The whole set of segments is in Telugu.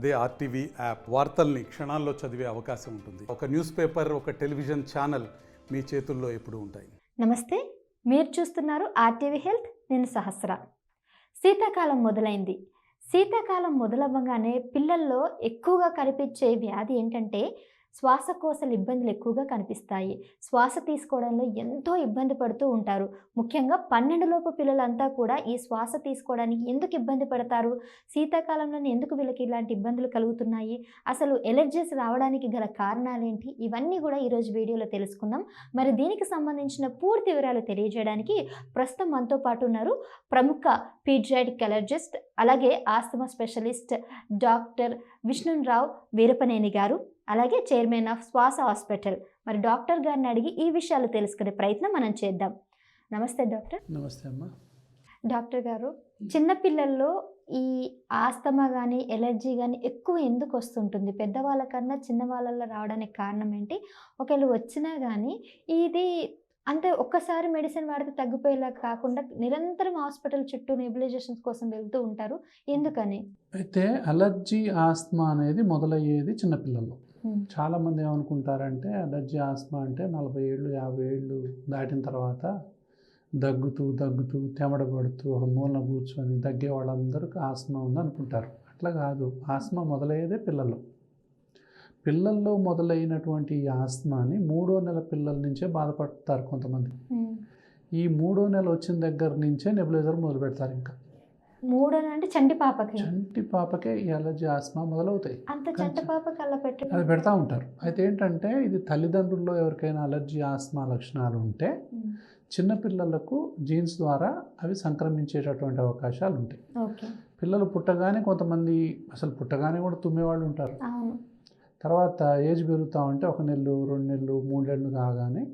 అదే ఆర్టీవీ యాప్ వార్తల్ని క్షణాల్లో చదివే అవకాశం ఉంటుంది. ఒక న్యూస్ పేపర్ ఒక టెలివిజన్ ఛానల్ మీ చేతుల్లో ఎప్పుడు ఉంటాయి. నమస్తే మీరు చూస్తున్నారు ఆర్టీవీ హెల్త్ నేను సహస్ర. శీతాకాలం మొదలైంది. శీతాకాలం మొదలవ్వగానే పిల్లల్లో ఎక్కువగా కనిపించే వ్యాధి ఏంటంటే శ్వాసకోశల ఇబ్బందులు ఎక్కువగా కనిపిస్తాయి. శ్వాస తీసుకోవడంలో ఎంతో ఇబ్బంది పడుతూ ఉంటారు. ముఖ్యంగా పన్నెండులోపు పిల్లలంతా కూడా ఈ శ్వాస తీసుకోవడానికి ఎందుకు ఇబ్బంది పడతారు? శీతాకాలంలోనే ఎందుకు వీళ్ళకి ఇలాంటి ఇబ్బందులు కలుగుతున్నాయి? అసలు ఎలర్జీస్ రావడానికి గల కారణాలేంటి? ఇవన్నీ కూడా ఈరోజు వీడియోలో తెలుసుకుందాం. మరి దీనికి సంబంధించిన పూర్తి వివరాలు తెలియజేయడానికి ప్రస్తుతం మనతో పాటు ఉన్నారు ప్రముఖ పీడియాటిక్ అలర్జిస్ట్ అలాగే asthma specialist doctor Vishnu Rao Veerapaneni గారు. అలాగే చైర్మన్ ఆఫ్ శ్వాస హాస్పిటల్. మరి డాక్టర్ గారిని అడిగి ఈ విషయాలు తెలుసుకునే ప్రయత్నం మనం చేద్దాం. నమస్తే డాక్టర్. నమస్తే అమ్మా. డాక్టర్ గారు చిన్నపిల్లల్లో ఈ ఆస్తమా కానీ ఎలర్జీ కానీ ఎక్కువ ఎందుకు వస్తుంటుంది? పెద్దవాళ్ళకన్నా చిన్న వాళ్ళల్లో రావడానికి కారణం ఏంటి? ఒకవేళ వచ్చినా కానీ ఇది అంటే ఒక్కసారి మెడిసిన్ వాడితే తగ్గిపోయేలా కాకుండా నిరంతరం హాస్పిటల్ చుట్టూ నెబులైజేషన్స్ కోసం వెళ్తూ ఉంటారు. ఎందుకని? అయితే అలర్జీ ఆస్మా అనేది మొదలయ్యేది చిన్నపిల్లల్లో. చాలామంది ఏమనుకుంటారంటే అలర్జీ ఆస్మా అంటే నలభై ఏళ్ళు యాభై ఏళ్ళు దాటిన తర్వాత దగ్గుతూ దగ్గుతూ తెమడ పడుతూ ఒక మూలన కూర్చొని దగ్గే వాళ్ళందరికీ ఆస్మా ఉంది అనుకుంటారు అట్లా కాదు. ఆస్మా మొదలయ్యేదే పిల్లల్లో పిల్లల్లో మొదలైనటువంటి ఈ ఆస్మాని మూడో నెల పిల్లల నుంచే బాధపడతారు కొంతమంది. ఈ మూడో నెల వచ్చిన దగ్గర నుంచే నెబులైజర్ మొదలు పెడతారు ఇంకా. మూడు అంటే చంటి పాపకి. చంటి పాపకే ఈ అలర్జీ ఆస్మా మొదలవుతాయి. అంత చంటి పాపకి అలా అది పెడతా ఉంటారు. అయితే ఏంటంటే ఇది తల్లిదండ్రుల్లో ఎవరికైనా అలర్జీ ఆస్మా లక్షణాలు ఉంటే. చిన్నపిల్లలకు జీన్స్ ద్వారా అవి సంక్రమించేటటువంటి అవకాశాలు ఉంటాయి. పిల్లలు పుట్టగానే కొంతమంది అసలు పుట్టగానే కూడా తుమ్మేవాళ్ళు ఉంటారు. తర్వాత ఏజ్ పెరుగుతూ ఉంటే ఒక నెలలు రెండు నెలలు మూడు నెలలు కాగానే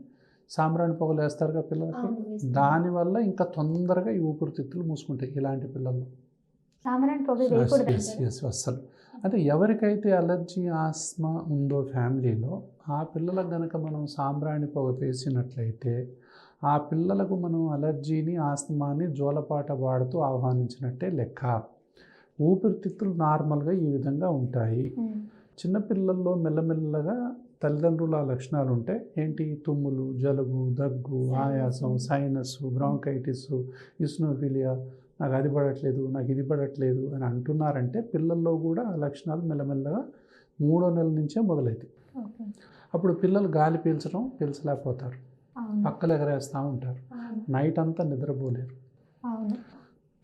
సాంబ్రాణి పొగలు వేస్తారుగా పిల్లలకి. దానివల్ల ఇంకా తొందరగా ఈ ఊపిరితిత్తులు మూసుకుంటాయి ఇలాంటి పిల్లలు అస్సలు. అంటే ఎవరికైతే అలర్జీ ఆస్మా ఉందో ఫ్యామిలీలో ఆ పిల్లలకు గనక మనం సాంబ్రాణి పొగ వేసినట్లయితే ఆ పిల్లలకు మనం అలర్జీని ఆస్మాని జోలపాట పాడుతూ ఆహ్వానించినట్టే లెక్క. ఊపిరితిత్తులు నార్మల్గా ఈ విధంగా ఉంటాయి. చిన్నపిల్లల్లో మెల్లమెల్లగా తల్లిదండ్రుల లక్షణాలు ఉంటాయి ఏంటి? తుమ్ములు జలుబు దగ్గు ఆయాసం సైనస్ బ్రాంకైటిస్ ఇస్నోఫిలియా నాకు అది పడట్లేదు నాకు ఇది పడట్లేదు అని అంటున్నారంటే పిల్లల్లో కూడా ఆ లక్షణాలు మెల్లమెల్లగా మూడో నెల నుంచే మొదలవుతాయి ఓకే. అప్పుడు పిల్లలు గాలి పీల్చడం పీల్చలేకపోతారు. పక్కలు ఎగరేస్తూ ఉంటారు. నైట్ అంతా నిద్రపోలేరు. అవును.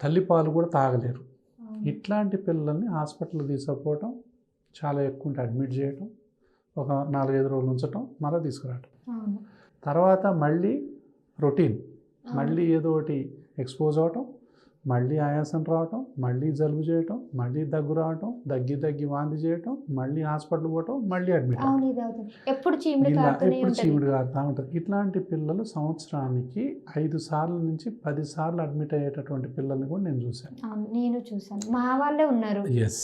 తల్లిపాలు కూడా తాగలేరు. ఇట్లాంటి పిల్లల్ని హాస్పిటల్ తీసుకుపోవటం చాలా ఎక్కువ ఉంటే అడ్మిట్ చేయటం ఒక నాలుగైదు రోజులు ఉంచటం మళ్ళీ తీసుకురావటం. తర్వాత మళ్ళీ రొటీన్. మళ్ళీ ఏదో ఒకటి ఎక్స్పోజ్ అవటం మళ్ళీ ఆయాసం రావటం మళ్ళీ జలుబు చేయటం మళ్ళీ దగ్గు రావటం దగ్గి దగ్గి వాంతి చేయటం మళ్ళీ హాస్పిటల్ పోవటం మళ్ళీ అడ్మిట్ ఎప్పుడు చీమిడి ఎప్పుడు చీముడు కారుతూ ఉంటుంది. ఇట్లాంటి పిల్లలు సంవత్సరానికి ఐదు సార్ల నుంచి పది సార్లు అడ్మిట్ అయ్యేటటువంటి పిల్లల్ని కూడా నేను చూశాను. నేను చూసాను మా వాళ్ళే ఉన్నారు. ఎస్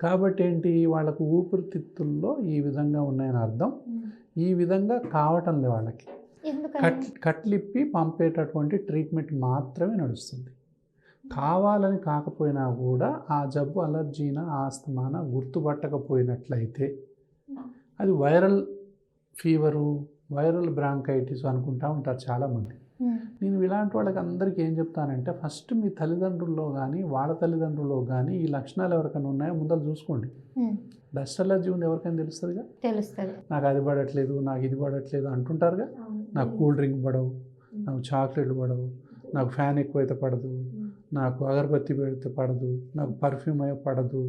కాబట్టి ఏంటి? వాళ్ళకు ఊపిరితిత్తుల్లో ఈ విధంగా ఉన్నాయని అర్థం. ఈ విధంగా కావటం లే వాళ్ళకి. కట్ కట్లిప్పి పంపేటటువంటి ట్రీట్మెంట్ మాత్రమే నడుస్తుంది. కావాలని కాకపోయినా కూడా ఆ జబ్బు అలర్జీన ఆస్తమాన గుర్తుపట్టకపోయినట్లయితే అది వైరల్ ఫీవరు వైరల్ బ్రాంకైటిస్ అనుకుంటా ఉంటారు చాలామంది. నేను ఇలాంటి వాళ్ళకి అందరికీ ఏం చెప్తానంటే ఫస్ట్ మీ తల్లిదండ్రుల్లో కానీ వాళ్ళ తల్లిదండ్రుల్లో కానీ ఈ లక్షణాలు ఎవరికైనా ఉన్నాయో ముందర చూసుకోండి. డస్ట్ అలర్జీ ఉంది ఎవరికైనా తెలుస్తుందిగా తెలుస్తుంది నాకు అది పడట్లేదు నాకు ఇది పడట్లేదు అంటుంటారుగా. నాకు కూల్ డ్రింక్ పడవు నాకు చాక్లెట్లు పడవు నాకు ఫ్యాన్ ఎక్కువైతే పడదు. నాకు అగరబత్తి పెడితే పడదు నాకు పర్ఫ్యూమ్ అయ్యే పడదు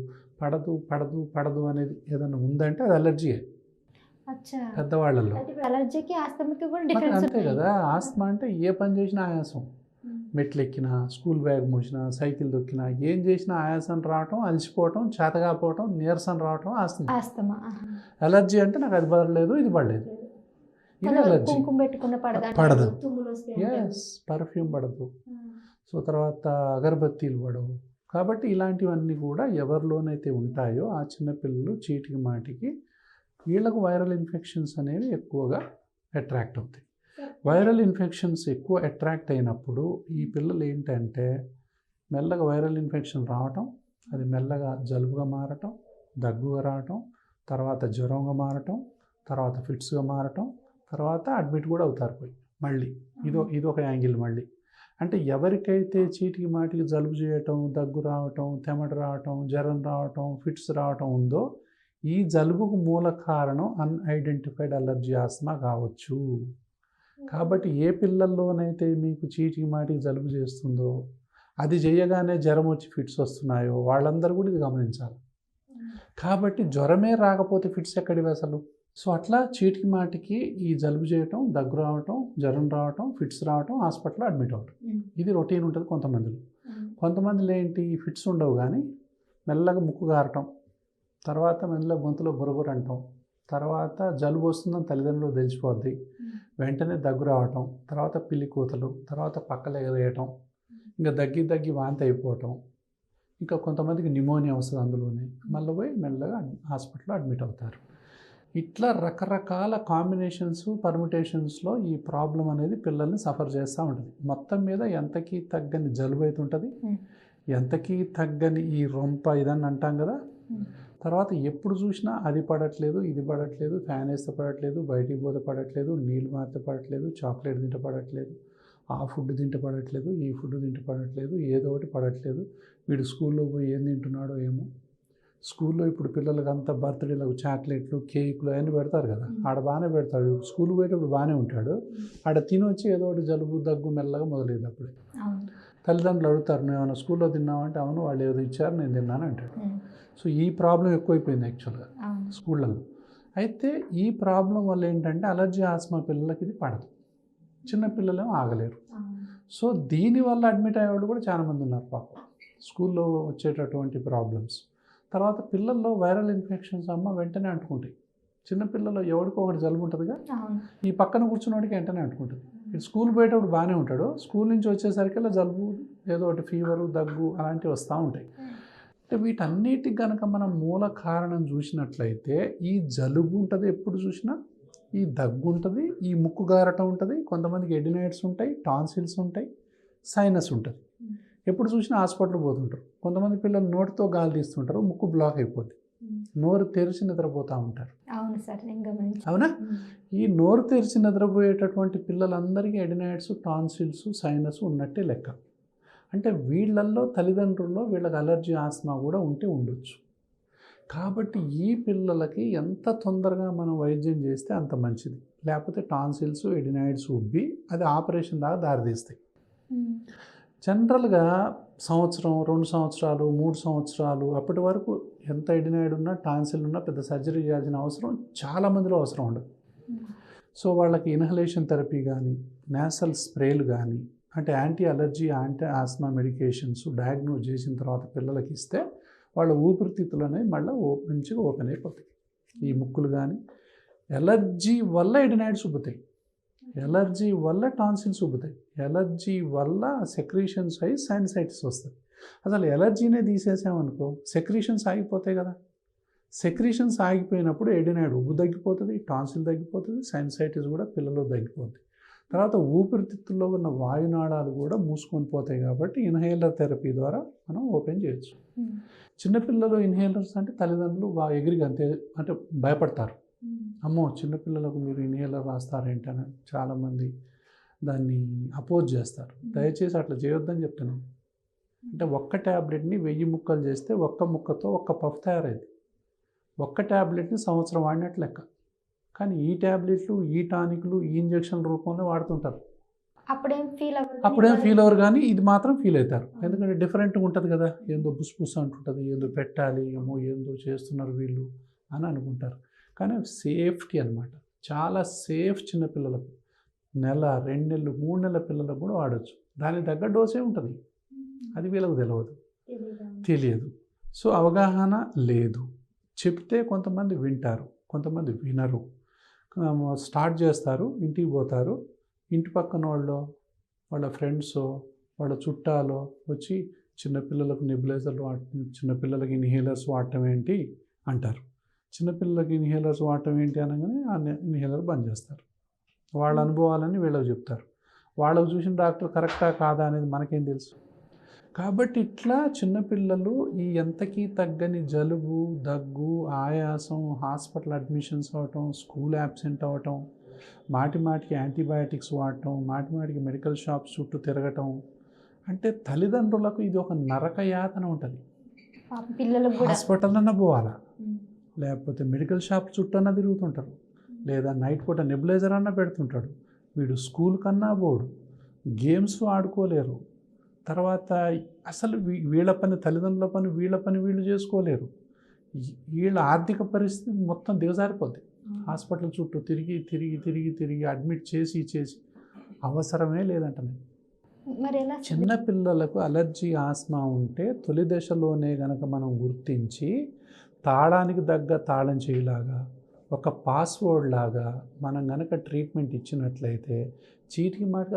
పడదు పడదు పడదు అనేది ఏదైనా ఉందంటే అది అలర్జీయే పెద్దవాళ్ళలో. అలర్జీకి ఆస్తమాకి కూడా అంతే కదా ఆస్తమా అంటే ఏ పని చేసినా ఆయాసం. మెట్లు ఎక్కినా స్కూల్ బ్యాగ్ మోసినా సైకిల్ దొక్కినా ఏం చేసినా ఆయాసం రావటం అలసిపోవటం చేతగాపోవటం నీరసం రావటం ఆస్తమా. అలర్జీ అంటే నాకు అది పడలేదు ఇది పడలేదు ఇది అలర్జీ. పడదా. ఎస్ పర్ఫ్యూమ్ పడదు. సో తర్వాత అగరబత్తీలు పడవు. కాబట్టి ఇలాంటివన్నీ కూడా ఎవరిలోనైతే ఉంటాయో ఆ చిన్నపిల్లలు చీటికి మాటికి వీళ్ళకు వైరల్ ఇన్ఫెక్షన్స్ అనేవి ఎక్కువగా అట్రాక్ట్ అవుతాయి. వైరల్ ఇన్ఫెక్షన్స్ ఎక్కువ అట్రాక్ట్ అయినప్పుడు ఈ పిల్లలు ఏంటంటే మెల్లగా వైరల్ ఇన్ఫెక్షన్ రావటం అది మెల్లగా జలుబుగా మారటం దగ్గుగా రావటం తర్వాత జ్వరంగా మారటం తర్వాత ఫిట్స్గా మారటం తర్వాత అడ్మిట్ కూడా అవుతారు పోయి మళ్ళీ. ఇదో ఇదొక యాంగిల్ మళ్ళీ. అంటే ఎవరికైతే చీటికి మాటికి జలుబు చేయటం దగ్గు రావటం తెమట రావటం జ్వరం రావటం ఫిట్స్ రావటం ఉందో ఈ జలుబుకు మూల కారణం అన్ఐడెంటిఫైడ్ అలర్జీ ఆస్మా కావచ్చు. కాబట్టి ఏ పిల్లల్లోనైతే మీకు చీటికి మాటికి జలుబు చేస్తుందో అది చేయగానే జ్వరం వచ్చి ఫిట్స్ వస్తున్నాయో వాళ్ళందరూ కూడా ఇది గమనించాలి. కాబట్టి జ్వరమే రాకపోతే ఫిట్స్ ఎక్కడివి అసలు? సో అట్లా చీటికి మాటికి ఈ జలుబు చేయటం దగ్గు రావటం జ్వరం రావటం ఫిట్స్ రావటం హాస్పిటల్లో అడ్మిట్ అవ్వటం. ఇది రొటీన్ ఉంటుంది కొంతమందిలో. కొంతమందిలో ఏంటి ఫిట్స్ ఉండవు కానీ మెల్లగా ముక్కు గారటం తర్వాత మెల్లగా గొంతులో బురబుర అంటాం తర్వాత జలుబు వస్తుందని తల్లిదండ్రులు తెలిసిపోద్ది. వెంటనే దగ్గు రావటం తర్వాత పిల్లి కూతలు తర్వాత పక్కలు ఎగరేయటం ఇంకా దగ్గి దగ్గి వాంతి అయిపోవటం ఇంకా కొంతమందికి నిమోనియా వస్తుంది అందులోనే. మళ్ళీ పోయి మెల్లగా హాస్పిటల్లో అడ్మిట్ అవుతారు. ఇట్లా రకరకాల కాంబినేషన్స్ పర్మిటేషన్స్లో ఈ ప్రాబ్లం అనేది పిల్లల్ని సఫర్ చేస్తూ ఉంటుంది మొత్తం మీద ఎంతకీ తగ్గని జలుబు అయితే ఉంటుంది. ఎంతకీ తగ్గని ఈ రొంప ఇదని అంటాం కదా. తర్వాత ఎప్పుడు చూసినా అది పడట్లేదు ఇది పడట్లేదు ఫ్యాన్ వేస్తే పడట్లేదు బయటికి పోతే పడట్లేదు నీళ్ళు మారితే పడట్లేదు చాక్లెట్ తింటే పడట్లేదు ఆ ఫుడ్ తింటే పడట్లేదు ఈ ఫుడ్ తింటే పడట్లేదు ఏదో ఒకటి పడట్లేదు వీడు స్కూల్లో పోయి ఏం తింటున్నాడో ఏమో స్కూల్లో ఇప్పుడు పిల్లలకి అంతా బర్త్డేలకు చాక్లెట్లు కేకులు అవన్నీ పెడతారు కదా. ఆడ బాగానే పెడతాడు. స్కూల్ పోయేటప్పుడు బాగానే ఉంటాడు. ఆడ తిని వచ్చి ఏదో ఒకటి జలుబు దగ్గు మెల్లగా మొదలైంది అప్పుడే. తల్లిదండ్రులు అడుగుతారు నువ్వు ఏమైనా స్కూల్లో తిన్నావంటే అవును వాళ్ళు ఏదో ఇచ్చారు నేను తిన్నాను అంటాడు. సో ఈ ప్రాబ్లం ఎక్కువైపోయింది యాక్చువల్గా స్కూళ్ళల్లో. అయితే ఈ ప్రాబ్లం వల్ల ఏంటంటే అలర్జీ ఆస్మా పిల్లలకి ఇది పడదు. చిన్న పిల్లలేమో ఆగలేరు. సో దీనివల్ల అడ్మిట్ అయ్యేవాళ్ళు కూడా చాలామంది ఉన్నారు పాపం. స్కూల్లో వచ్చేటటువంటి ప్రాబ్లమ్స్. తర్వాత పిల్లల్లో వైరల్ ఇన్ఫెక్షన్స్ అమ్మ వెంటనే అంటుకుంటాయి. చిన్నపిల్లలు ఎవరికో ఒకటి జలుబు ఉంటుందిగా. ఈ పక్కన కూర్చున్నవాడికి వెంటనే అంటుకుంటుంది. ఇటు స్కూల్ పోయేటప్పుడు బాగానే ఉంటాడు. స్కూల్ నుంచి వచ్చేసరికల్లా జలుబు ఏదో ఒకటి ఫీవరు దగ్గు అలాంటివి వస్తూ ఉంటాయి. అంటే వీటన్నిటికి కనుక మనం మూల కారణం చూసినట్లయితే ఈ జలుబు ఉంటుంది ఎప్పుడు చూసినా ఈ దగ్గు ఉంటుంది ఈ ముక్కు గారటం ఉంటుంది. కొంతమందికి ఎడినైట్స్ ఉంటాయి టాన్సిల్స్ ఉంటాయి సైనస్ ఉంటుంది. ఎప్పుడు చూసినా హాస్పిటల్ పోతుంటారు. కొంతమంది పిల్లలు నోటితో గాలి తీస్తుంటారు ముక్కు బ్లాక్ అయిపోద్ది. ఉమ్. నోరు తెరిచి నిద్రపోతూ ఉంటారు. అవును సార్ అవునా. ఈ నోరు తెరిచి నిద్రపోయేటటువంటి పిల్లలందరికీ ఎడినైట్స్ టాన్సిల్స్ సైనస్ ఉన్నట్టే లెక్క. అంటే వీళ్ళల్లో తల్లిదండ్రుల్లో వీళ్ళకి అలర్జీ ఆస్మా కూడా ఉంటే ఉండొచ్చు. కాబట్టి ఈ పిల్లలకి ఎంత తొందరగా మనం వైద్యం చేస్తే అంత మంచిది. లేకపోతే టాన్సిల్స్ ఎడినాయిడ్స్ ఉబ్బి అది ఆపరేషన్ దాకా దారితీస్తాయి. జనరల్గా సంవత్సరం రెండు సంవత్సరాలు మూడు సంవత్సరాలు అప్పటి వరకు ఎంత ఎడినాయిడ్ ఉన్నా టాన్సిల్ ఉన్నా పెద్ద సర్జరీ చేయాల్సిన అవసరం చాలా మందిలో అవసరం ఉండదు. సో వాళ్ళకి ఇన్హలేషన్ థెరపీ కానీ నేసల్ స్ప్రేలు కానీ అంటే anti allergy anti asthma medications diagnose చేసిన తర్వాత పిల్లలకి ఇస్తే వాళ్ళ ఊపిరితిత్తులు అనేవి మళ్ళీ మంచిగా ఓపెన్ అయిపోతాయి. ఈ ముక్కులు కానీ ఎలర్జీ వల్ల ఎడినాయిడ్స్ ఉబ్బుతాయి. ఎలర్జీ వల్ల టాన్సిల్స్ ఉబ్బుతాయి. ఎలర్జీ వల్ల సెక్రీషన్స్ అయ్యి సైనసైటిస్ వస్తుంది అసలు ఎలర్జీనే తీసేసామనుకో సెక్రీషన్స్ ఆగిపోతాయి కదా. సెక్రీషన్స్ ఆగిపోయినప్పుడు ఎడినాయిడ్ ఉబ్బు తగ్గిపోతుంది టాన్సిల్ తగ్గిపోతుంది సైనసైటిస్ కూడా పిల్లలు తగ్గిపోతుంది తర్వాత ఊపిరితిత్తుల్లో ఉన్న వాయునాళాలు కూడా మూసుకొని పోతాయి కాబట్టి ఇన్హేలర్ థెరపీ ద్వారా మనం ఓపెన్ చేయొచ్చు. చిన్నపిల్లలు ఇన్హేలర్స్ అంటే తల్లిదండ్రులు బాగా ఎగిరి అంతే అంటే భయపడతారు. అమ్మో చిన్నపిల్లలకు మీరు ఇన్హేలర్ రాస్తారేంటని చాలామంది దాన్ని అపోజ్ చేస్తారు. దయచేసి అట్లా చేయొద్దని చెప్తున్నాను అంటే ఒక్క ట్యాబ్లెట్ని వెయ్యి ముక్కలు చేస్తే ఒక్క ముక్కతో ఒక్క పఫ్ తయారైంది ఒక్క ట్యాబ్లెట్ని సంవత్సరం వాడినట్లు లెక్క. కానీ ఈ ట్యాబ్లెట్లు ఈ టానిక్లు ఈ ఇంజక్షన్ రూపంలో వాడుతుంటారు. అప్పుడేం ఫీల్ అప్పుడేం ఫీల్ అవ్వరు. కానీ ఇది మాత్రం ఫీల్ అవుతారు. ఎందుకంటే డిఫరెంట్గా ఉంటుంది కదా. ఏందో బుస్ బుస్ అంటుంటుంది ఏందో పెట్టాలి ఏమో ఏందో చేస్తున్నారు వీళ్ళు అని అనుకుంటారు. కానీ సేఫ్టీ అన్నమాట. చాలా సేఫ్ చిన్నపిల్లలకు. నెల రెండు నెలలు మూడు నెలల పిల్లలకు కూడా వాడచ్చు. దానికి తగ్గ డోసే ఉంటుంది. అది వీళ్ళకి తెలియదు తెలియదు. సో అవగాహన లేదు. చెప్తే కొంతమంది వింటారు. కొంతమంది వినరు. స్టార్ట్ చేస్తారు. ఇంటికి పోతారు. ఇంటి పక్కన వాళ్ళు వాళ్ళ ఫ్రెండ్స్ వాళ్ళ చుట్టాలో వచ్చి చిన్నపిల్లలకు నెబులైజర్లు వాడ చిన్నపిల్లలకి ఇన్హేలర్స్ వాడటం ఏంటి? అంటారు. చిన్నపిల్లలకి ఇన్హేలర్స్ వాడటం ఏంటి అనగానే ఆ ఇన్హేలర్ బంద్ చేస్తారు. వాళ్ళ అనుభవాలని వీళ్ళకి చెప్తారు. వాళ్ళకు చూసిన డాక్టర్ కరెక్టా కాదా అనేది మనకేం తెలుసు. కాబట్టి ఇట్లా చిన్నపిల్లలు ఈ ఎంతకీ తగ్గని జలుబు దగ్గు ఆయాసం హాస్పిటల్ అడ్మిషన్స్ అవ్వటం స్కూల్ యాబ్సెంట్ అవ్వటం మాటి మాటికి యాంటీబయాటిక్స్ వాడటం మాటి మాటికి మెడికల్ షాప్స్ చుట్టూ తిరగటం అంటే తల్లిదండ్రులకు ఇది ఒక నరక యాతన ఉంటుంది. హాస్పిటల్ అన్న పోవాలా. లేకపోతే మెడికల్ షాప్ చుట్టూ అన్న తిరుగుతుంటారు. లేదా నైట్ పూట నెబులైజర్ అన్న పెడుతుంటాడు. వీడు స్కూల్ కన్నా పోడు గేమ్స్ ఆడుకోలేరు. తర్వాత అసలు వీ- వీళ్ళ పని తల్లిదండ్రుల పని వీళ్ళ పని వీళ్ళు చేసుకోలేరు. వీళ్ళ ఆర్థిక పరిస్థితి మొత్తం దిగజారిపోద్ది. హాస్పిటల్ చుట్టూ తిరిగి తిరిగి తిరిగి తిరిగి అడ్మిట్ చేసి చేసి అవసరమే లేదంట నేను మరి ఎలా చిన్న పిల్లలకు అలర్జీ ఆస్మా ఉంటే తొలి దశలోనే గనక మనం గుర్తించి తాళానికి తగ్గ తాళం చేయలాగా ఒక పాస్వర్డ్ లాగా మనం కనుక ట్రీట్మెంట్ ఇచ్చినట్లయితే చీటికి మాట